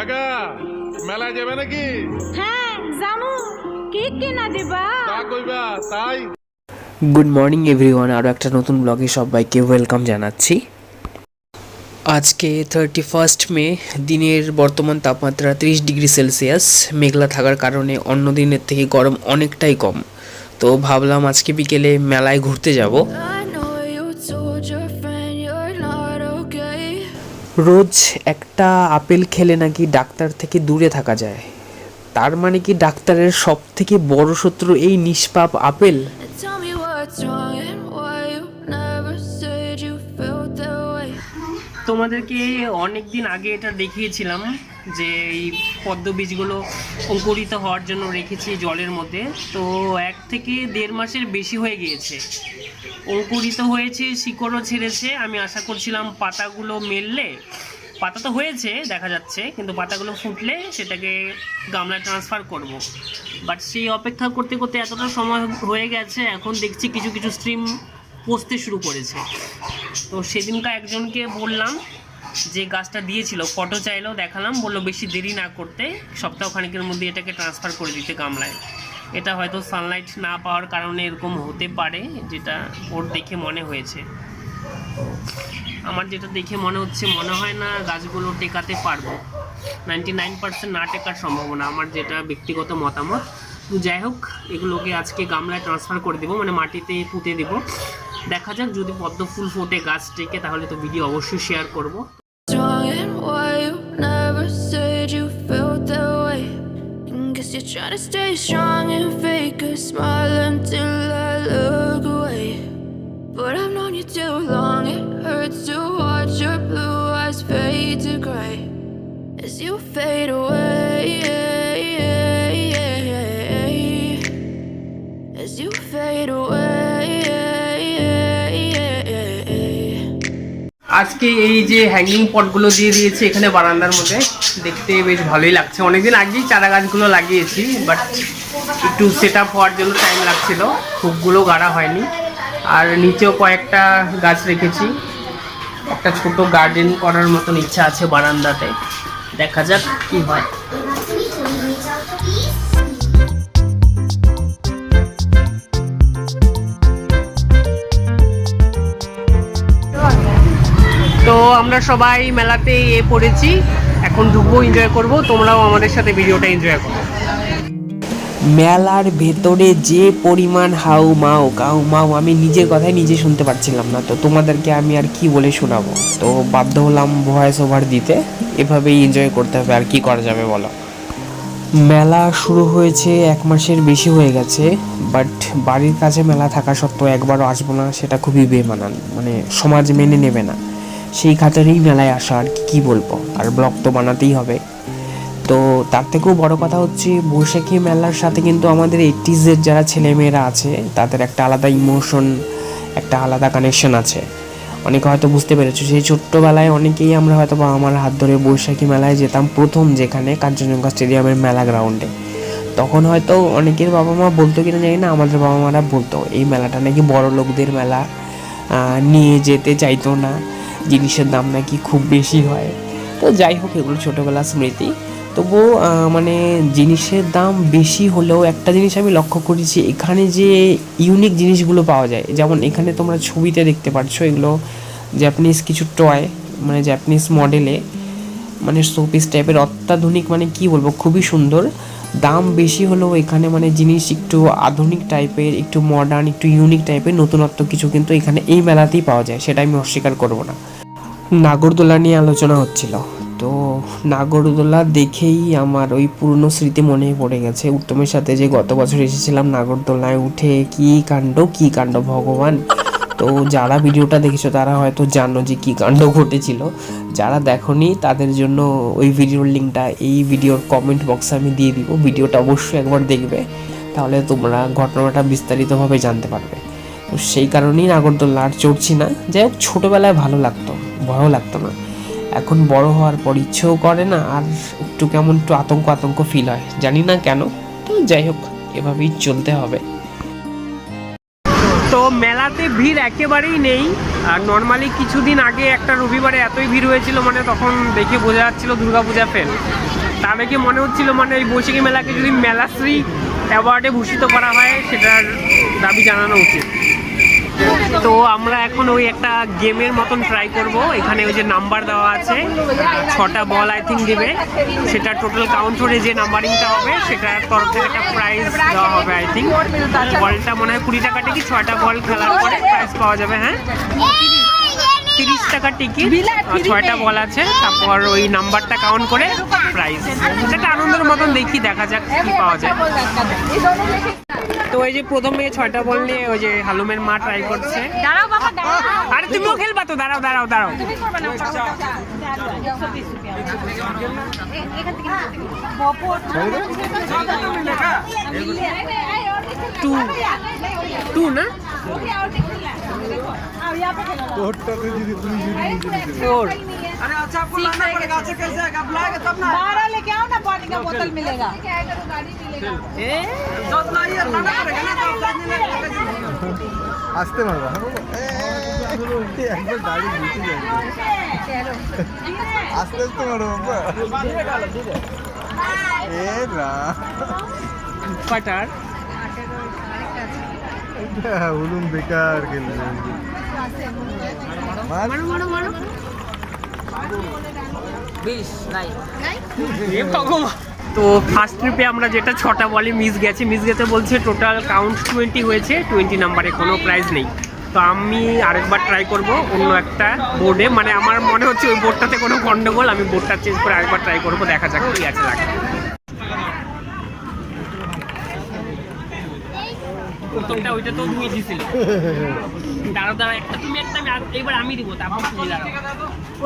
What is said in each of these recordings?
আগা মেলায় যাবে নাকি? হ্যাঁ জামু কি কিনা দিবা। তা কইবা তাই। গুড মর্নিং এভরিওয়ান আরও একটা নতুন ব্লগে সবাইকে ওয়েলকাম জানাচ্ছি। আজকে থার্টি ফার্স্ট মে দিনের বর্তমান তাপমাত্রা তিরিশ ডিগ্রি সেলসিয়াস। মেঘলা থাকার কারণে অন্য দিনের থেকে গরম অনেকটাই কম। তো ভাবলাম আজকে বিকেলে মেলায় ঘুরতে যাব। রোজ একটা আপেল খেলে নাকি ডাক্তার থেকে দূরে থাকা যায়। তার মানে কি ডাক্তারের সব থেকে বড় শত্রু এই নিষ্পাপ আপেল? তোমাদেরকে অনেক দিন আগে এটা দেখিয়েছিলাম যে এই পদ্ম বীজগুলো অঙ্কুরিত হওয়ার জন্য রেখেছি জলের মধ্যে। তো এক থেকে দেড় মাসের বেশি হয়ে গিয়েছে। অঙ্কুরিত হয়েছে, শিকড়ও ছেড়েছে। আমি আশা করছিলাম পাতাগুলো মেললে, পাতা তো হয়েছে, দেখা যাচ্ছে, কিন্তু পাতাগুলো ফুটলে সেটাকে গামলায় ট্রান্সফার করব। বাট সেই অপেক্ষা করতে করতে এতটা সময় হয়ে গেছে, এখন দেখছি কিছু কিছু স্ট্রিম পচতে শুরু করেছে। তো সেদিনকা একজনকে বললাম যে গাছটা দিয়েছিল ফটো চাইলেও দেখালাম, বলল বেশি দেরি না করতে, সপ্তাহখানিকের মধ্যে এটাকে ট্রান্সফার করে দিতে গামলায়। এটা হয়তো সানলাইট না পাওয়ার কারণে এরকম হতে পারে, যেটা ওর দেখে মনে হয়েছে। আমার যেটা দেখে মনে হচ্ছে, মনে হয় না গাছগুলো টেকাতে পারব। নাইনটি নাইন পার্সেন্ট না টেকার সম্ভাবনা, আমার যেটা ব্যক্তিগত মতামত। তো যাই হোক, এগুলোকে আজকে গামলায় ট্রান্সফার করে দেবো মানে মাটিতে পুঁতে দেবো। দেখা যাক যদি পদ্ম ফুল ফোটে গাছ টেকে তাহলে তো ভিডিও অবশ্যই শেয়ার করব you're trying to stay strong and a smile until I look away. But I've known you too long, it hurts to watch your blue eyes fade to gray as you fade away. আজকে এই যে hanging পটগুলো দিয়ে দিয়েছি এখানে বারান্দার মধ্যে, দেখতে বেশ ভালোই লাগছে। অনেকদিন আগেই চারা গাছগুলো লাগিয়েছি বাট একটু সেট আপ হওয়ার জন্য টাইম লাগছিল। খুবগুলো গাড়া হয়নি। আর নিচেও কয়েকটা গাছ রেখেছি। একটা ছোট গার্ডেন করার মতন ইচ্ছা আছে বারান্দাতে। দেখা যাক কি হয়। আমরা সবাই মেলাতে এ পড়েছি। এখন ঢুকবো এনজয় করব। তোমরাও আমাদের সাথে ভিডিওটা এনজয় করো। মেলার ভেতরে যে পরিমাণ হাউ মাও কাউ মাও আমি নিজের কথাই নিজে শুনতে পারছিলাম না। তো তোমাদেরকে আমি আর কি বলে শোনাবো? তো বাধ্য হলাম ভয়েস ওভার দিতে। এভাবেই এনজয় করতে হবে। আর কি করা যাবে বলো? মেলা শুরু হয়েছে এক মাসের বেশি হয়ে গেছে বাট বাড়ির কাছে মেলা থাকা সত্ত্বেও একবারও আসব না, সেটা খুবই বেমানান। মানে সমাজ মেনে নেবে না। সেই খাতারেই মেলায় আসা আর কি বলব? আর ব্লগ তো বানাতেই হবে। তো তার থেকেও বড় কথা হচ্ছে, বৈশাখী মেলার সাথে কিন্তু আমাদের এইটিজের যারা ছেলেমেয়েরা আছে, তাদের একটা আলাদা ইমোশন একটা আলাদা কানেকশন আছে। অনেকে হয়তো বুঝতে পেরেছ, সেই ছোট্টবেলায় অনেকেই আমরা হয়তো বাবা মার হাত ধরে বৈশাখী মেলায় যেতাম প্রথম যেখানে, কাঞ্চনজঙ্ঘা স্টেডিয়ামের মেলা গ্রাউন্ডে তখন হয়তো অনেকের বাবা মা বলতো কিনা জানি না, আমাদের বাবা মারা বলতো, এই মেলাটা নাকি বড় লোকদের মেলা নিয়ে যেতে চাইতো না। জিনিসের দাম নাকি খুব বেশি হয়। তো যাই হোক, এগুলো ছোটোবেলার স্মৃতি। তবুও মানে জিনিসের দাম বেশি হলেও একটা জিনিস আমি লক্ষ্য করেছি, এখানে যে ইউনিক জিনিসগুলো পাওয়া যায়। যেমন এখানে তোমরা ছবিতে দেখতে পাচ্ছ এগুলো জাপানিজ কিছু টয় মানে জাপানিজ মডেলে মানে শোপিস টাইপের অত্যাধুনিক মানে কি বলব, খুবই সুন্দর। দাম বেশি হলেও এখানে মানে জিনিস একটু আধুনিক টাইপের, একটু মডার্ন একটু ইউনিক টাইপের নতুনত্ব কিছু কিন্তু এখানে এই মেলাতেই পাওয়া যায় সেটা আমি অস্বীকার করব না। নাগরদোলা নিয়ে আলোচনা হচ্ছিল। তো নাগরদোলা দেখেই আমার ওই পুরনো স্মৃতি মনে পড়ে গেছে। উত্তমের সাথে যে গত বছর এসেছিলাম নাগরদোলায় উঠে, কি কাণ্ড কি কাণ্ড, ভগবান। তো যারা ভিডিওটা দেখেছ, তারা হয়তো জানো যে কি কাণ্ড ঘটেছিল। যারা দেখোনি, তাদের জন্য ওই ভিডিওর লিঙ্কটা এই ভিডিওর কমেন্ট বক্সে আমি দিয়ে দিব। ভিডিওটা অবশ্যই একবার দেখবে, তাহলে তোমরা ঘটনাটা বিস্তারিতভাবে জানতে পারবে। তো সেই কারণেই নাগরদোল্লা আর চড়ছি না। যাই হোক, ছোটোবেলায় ভালো লাগতো, ভয়ও লাগতো না। এখন বড় হওয়ার পর ইচ্ছেও করে না, আর একটু কেমন একটু আতঙ্ক আতঙ্ক ফিল হয়। জানি না কেন, তো যাই হোক, এভাবেই চলতে হবে। তো মেলাতে ভিড় একেবারেই নেই। আর নর্মালি কিছুদিন আগে একটা রবিবারে এতই ভিড় হয়েছিল মানে তখন দেখে বোঝা যাচ্ছিল দুর্গাপূজা ফেল তার আগে মনে হচ্ছিল মানে ওই বৈশাখী মেলাকে যদি মেলাশ্রী অ্যাওয়ার্ডে ভূষিত করা হয়, সেটার দাবি জানানো উচিত। তো আমরা এখন ওই একটা গেমের মতন ট্রাই করব। এখানে ওই যে নাম্বার দেওয়া আছে, ছটা বল আই থিঙ্ক দেবে। সেটা টোটাল কাউন্ট করে যে নাম্বারিংটা হবে সেটার তরফ থেকে একটা প্রাইজ দেওয়া হবে আই থিঙ্ক বলটা মনে হয় কুড়ি টাকা টিকিট ছয়টা বল খেলার পরে প্রাইজ পাওয়া যাবে হ্যাঁ? তিরিশ টাকা টিকিট ছয়টা বল আছে, তারপর ওই নাম্বারটা কাউন্ট করে প্রাইস সেটা আনন্দের মতন দেখি, দেখা যাক কি পাওয়া যায়। তো ওই যে প্রথমে ছয়টা বল নিয়ে ওই যে হালুমের মা ট্রাই করছে। দাঁড়াও বাবা দাঁড়াও। আরে তুমিও খেলবা তো দাঁড়াও দাঁড়াও দাঁড়াও। टू टू ना टोटल दीदी तुम दीदी फोर अरे अच्छा आपको लाना पड़ेगा अच्छा कैसे आएगा आप लाएगा तब ना बारह लेके आओ ना पानी का बोतल मिलेगा ए दस लाइए लाना पड़ेगा ना दस लाइए आस्ते मारो। আস্তে আস্তে না হুলুম বেকার তো ফার্স্ট ট্রিপে আমরা যেটা ছটা বলে মিস গেছি। মিস গেছে বলছে টোটাল কাউন্ট টোয়েন্টি হয়েছে। টোয়েন্টি নাম্বারে কোনো প্রাইজ নেই। তো আমি আরেকবার ট্রাই করব অন্য একটা বোর্ডে মানে আমার মনে হচ্ছে ওই বোর্ডটাতে কোনো গন্ডগোল আমি বোর্ডটা চেঞ্জ করে আরেকবার ট্রাই করব দেখা যাক কি আছে লাগে প্রথমটা ওইটা তো তুমি দিছিলে। দাঁড়াও দাঁড়াও একটা তুমি একটা আমি আমি দিব তারপর তুমি দাঁড়াও।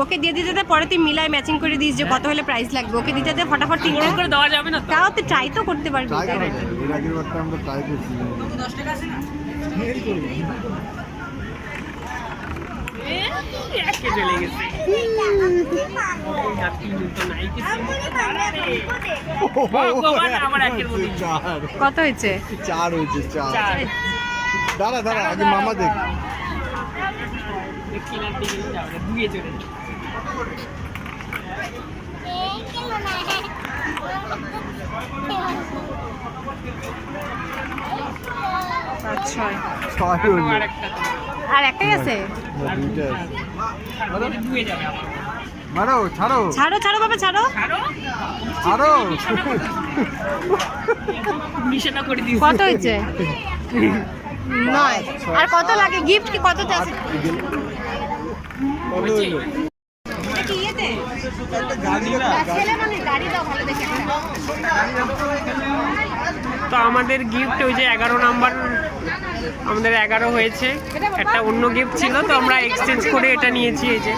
ওকে দিয়ে দিতে দে, পরে তুই মিলাই ম্যাচিং করে দিস যে কত হলে প্রাইস লাগবে। ওকে দিতে দে ফটাফট করে দেওয়া যাবে না তাও তুই ট্রাই তো করতে পারবি। এর আগের আমরা ট্রাই করছি। একে চলে গেছে আর মধ্যে। চার কত হয়েছে? চার হয়েছে চার। দাঁড়া দাঁড়া আগে মামা দেখ। চলে। আচ্ছা ছয়। আর একটা একটাই আছে। মারো ছাড়ো ছাড়ো ছাড়ো বাবা ছাড়ো। ছাড়ো? নিষেধা করে দিয়েছি। কত হয়েছে? নয়। আর কত লাগে? গিফট কি কত আছে মানে গাড়ি দাও ভালো দেখে। একটা। তো আমাদের গিফট ওই যে এগারো নাম্বার আমাদের এগারো হয়েছে। একটা অন্য গিফট ছিল তো আমরা এক্সচেঞ্জ করে এটা নিয়েছি এই যে।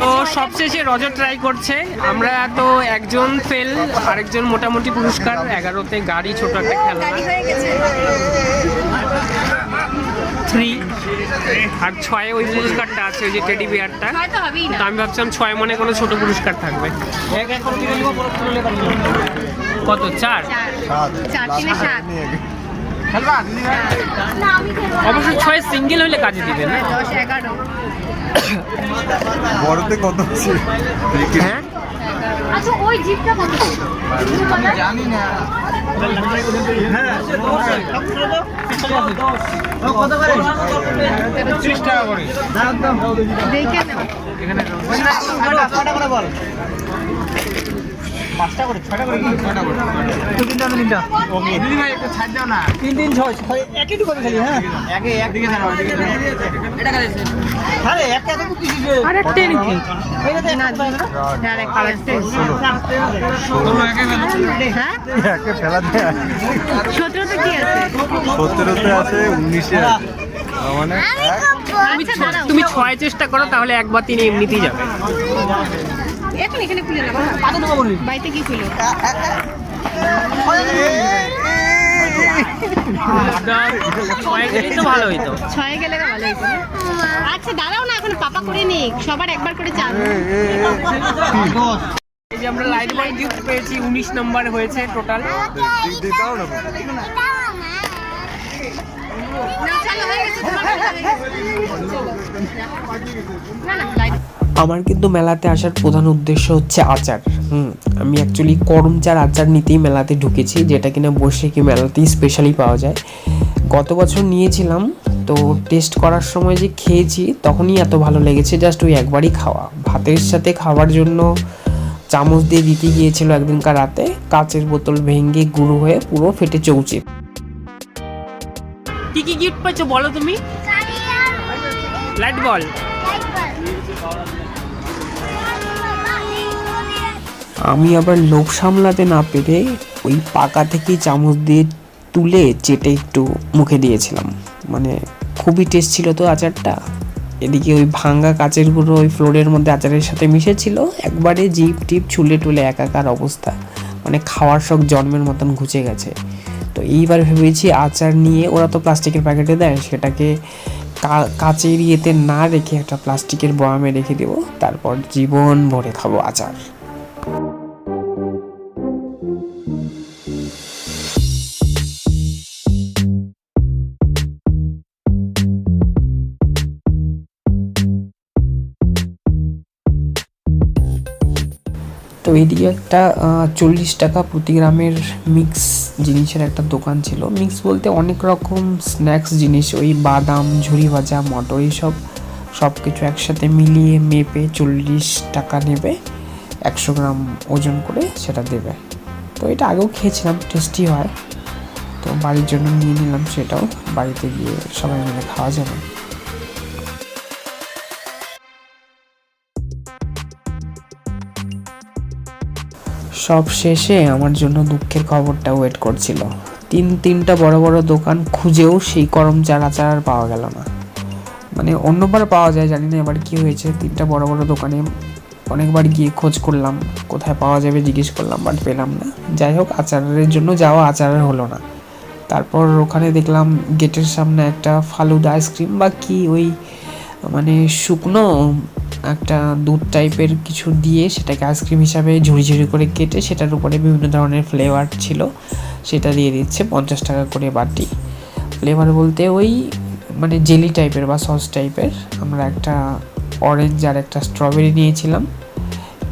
তো সবশেষে রজ ট্রাই করছে। আমরা তো একজন ফেল আরেকজন মোটামুটি পুরস্কার। এগারোতে গাড়ি ছোট একটা খেলনা। গাড়ি হয়ে গেছে। থ্রি আর ছয়ে ওই পুরস্কারটা আছে ওই যে টেডি বিয়ারটা তো আমি ভাবছিলাম ছয় মনে কোনো ছোট পুরস্কার থাকবে। কত? চার। অবশ্য ছয় সিঙ্গেল হলে কাজে দিবে না? বড়তে কত হ্যাঁ? আচ্ছা ওই জিপটা কত? জানি না। দেখে নাও। আর একটাই নাকি আর একটা হ্যাঁ? একে ফেলা দেয় সতেরোতে কি আছে? সতেরোতে আছে উনিশে আছে। মানে আচ্ছা তুমি ছয় চেষ্টা করো তাহলে এক বা তিনে এমনিতেই যাবে। এখন এখানে খুলে না বাড়িতে কি খুলো ছয় গেলেই তো ভালো হইতো। ছয়ে গেলে তো ভালো হতো আচ্ছা দাঁড়াও না এখন পাপা করে নিক সবার একবার করে চান। এই যে আমরা লাইট বয় গিফট পেয়েছি উনিশ নাম্বার হয়েছে টোটাল দাও না। আমার কিন্তু মেলাতে আসার প্রধান উদ্দেশ্য হচ্ছে আচার। হুম, আমি অ্যাকচুয়ালি করমচার আচার নিতেই মেলাতে ঢুকেছি, যেটা কিনা বসে কি মেলাতেই স্পেশালি পাওয়া যায়। গত বছর নিয়েছিলাম, তো টেস্ট করার সময় যে খেয়েছি, তখনই এত ভালো লেগেছে জাস্ট ওই একবারই খাওয়া। ভাতের সাথে খাওয়ার জন্য চামচ দিয়ে দিতে গিয়েছিল একদিনকার রাতে, কাচের বোতল ভেঙে গুঁড়ো হয়ে পুরো ফেটে চৌচিত কি কি গিফট পাচ্ছ বলো তুমি? লাইট বল আমি আবার লোভ সামলাতে না পেরে ওই পাকা থেকেই চামচ দিয়ে তুলে চেটে একটু মুখে দিয়েছিলাম। মানে খুবই টেস্ট ছিল তো আচারটা। এদিকে ওই ভাঙ্গা কাচের গুঁড়ো ওই ফ্লোরের মধ্যে আচারের সাথে মিশেছিল। একবারে জিপ টিপ ছুলে টুলে একাকার অবস্থা। মানে খাওয়ার শখ জন্মের মতন ঘুচে গেছে। এইবার ভেবেছি আচার নিয়ে ওরা তো প্লাস্টিকের প্যাকেটে দেয়, সেটাকে কাচের ইয়েতে না রেখে একটা প্লাস্টিকের বয়ামে রেখে দেবো, তারপর জীবন ভরে খাব আচার। তো এইদিকে একটা চল্লিশ টাকা প্রতি গ্রামের মিক্স জিনিসের একটা দোকান ছিল। মিক্স বলতে অনেক রকম স্ন্যাক্স জিনিস, ওই বাদাম, ঝুরি ভাজা, মটর, এইসব সব কিছু একসাথে মিলিয়ে মেপে চল্লিশ টাকা নেবে, একশো গ্রাম ওজন করে সেটা দেবে। তো এটা আগেও খেয়েছিলাম টেস্টি হয়। তো বাড়ির জন্য নিয়ে নিলাম সেটাও, বাড়িতে গিয়ে সবাই মিলে খাওয়া যাবে। সব শেষে আমার জন্য দুঃখের খবরটা ওয়েট করছিল। তিন, তিনটা বড় বড় দোকান খুঁজেও সেই করম চারা চারা পাওয়া গেল না। মানে অন্যবার পাওয়া যায়, জানি না এবার কি হয়েছে। তিনটা বড় বড় দোকানে অনেকবার গিয়ে খোঁজ করলাম, কোথায় পাওয়া যাবে জিজ্ঞেস করলাম বাট পেলাম না। যাই হোক, আচারের জন্য যাওয়া আচারের হলো না। তারপর ওখানে দেখলাম গেটের সামনে একটা ফালুদা আইসক্রিম বা কি ওই মানে শুকনো একটা দুধ টাইপের কিছু দিয়ে সেটাকে আইসক্রিম হিসাবে ঝুড়ি ঝুড়ি করে কেটে সেটার উপরে বিভিন্ন ধরনের ফ্লেভার ছিল, সেটা দিয়ে দিচ্ছে পঞ্চাশ টাকা করে বাটি। ফ্লেভার বলতে ওই মানে জেলি টাইপের বা সস টাইপের আমরা একটা অরেঞ্জ আর একটা স্ট্রবেরি নিয়েছিলাম।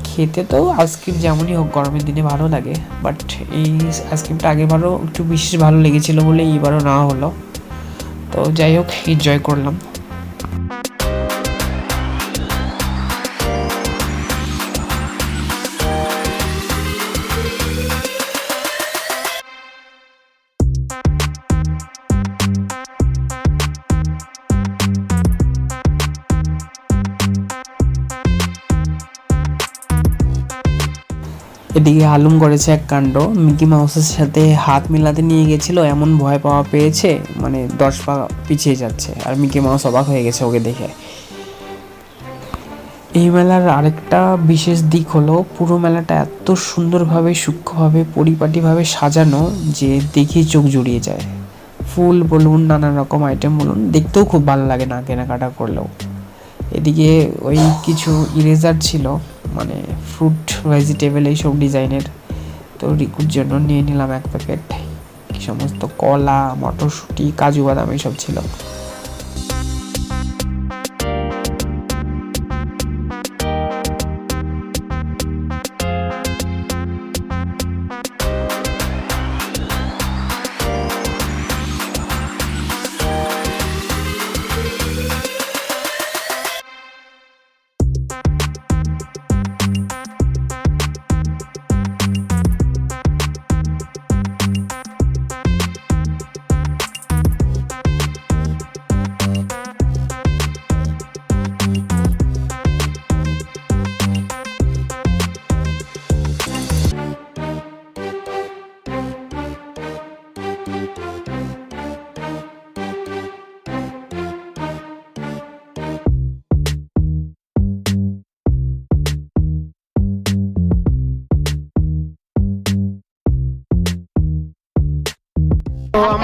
খেতে তো আইসক্রিম যেমনই হোক গরমের দিনে ভালো লাগে বাট এই আইসক্রিমটা আগেরবারও একটু বিশেষ ভালো লেগেছিলো বলে এইবারও না হলো। তো যাই হোক এনজয় করলাম। এদিকে হালুম করেছে এক কাণ্ড। মিকি মাউসের সাথে হাত মিলাতে নিয়ে গেছিল, এমন ভয় পাওয়া পেয়েছে মানে দশ পা পিছিয়ে যাচ্ছে। আর মিকি মাউস অবাক হয়ে গেছে ওকে দেখে। এই মেলার আরেকটা বিশেষ দিক হলো, পুরো মেলাটা এত সুন্দরভাবে, সূক্ষ্মভাবে, পরিপাটিভাবে সাজানো যে দেখে চোখ জুড়িয়ে যায়। ফুল বলুন নানান রকম আইটেম বলুন, দেখতেও খুব ভালো লাগে না কেনাকাটা করলেও। এদিকে ওই কিছু ইরেজার ছিল মানে ফ্রুট ভেজিটেবল এইসব ডিজাইনের তো রিকুর জন্য নিয়ে নিলাম এক প্যাকেট সমস্ত কলা, মটরশুঁটি, কাজু বাদাম এইসব ছিল।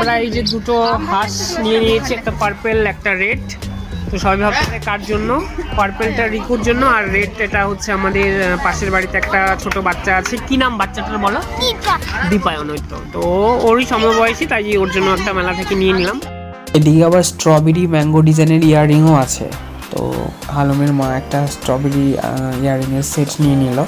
আমরা এই যে দুটো হাঁস নিয়ে নিয়েছি একটা পার্পেল একটা রেড তো সবাই ভাবছে কার জন্য? পার্পেলটা রিকুর জন্য আর রেড এটা হচ্ছে আমাদের পাশের বাড়িতে একটা ছোট বাচ্চা আছে। কি নাম বাচ্চাটার বলো? দীপায়ন ওই তো। তো ওরই সমবয়সী তাই ওর জন্য একটা মেলা থেকে নিয়ে নিলাম। এদিকে আবার স্ট্রবেরি ম্যাঙ্গো ডিজাইনের ইয়াররিংও আছে। তো আলমের মা একটা স্ট্রবেরি ইয়াররিংয়ের সেট নিয়ে নিল।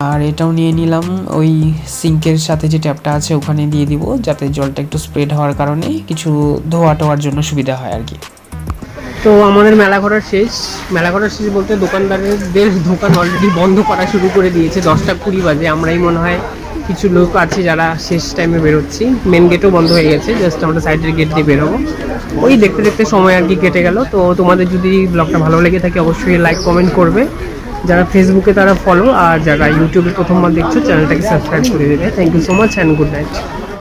আর এটাও নিয়ে নিলাম। ওই সিঙ্কের সাথে যে ট্যাপটা আছে, ওখানে দিয়ে দিব, যাতে জলটা একটু স্প্রেড হওয়ার কারণে কিছু ধোয়া টোয়ার জন্য সুবিধা হয় আর কি। তো আমাদের মেলা ঘোরার শেষ। মেলা ঘোরার শেষ বলতে দোকানদারদের দোকান অলরেডি বন্ধ করা শুরু করে দিয়েছে। দশটা কুড়ি বাজে। আমরাই মনে হয় কিছু লোক আছে যারা শেষ টাইমে বেরোচ্ছি। মেন গেটও বন্ধ হয়ে গেছে। জাস্ট আমরা সাইডের গেট দিয়ে বেরোবো। ওই দেখতে দেখতে সময় আর কি কেটে গেল। তো তোমাদের যদি ব্লগটা ভালো লেগে থাকে, অবশ্যই লাইক কমেন্ট করবে। যারা ফেসবুকে তারা ফলো আর যারা ইউটিউবে প্রথমবার দেখছ চ্যানেলটাকে সাবস্ক্রাইব করে দেবে। Thank you so much and good night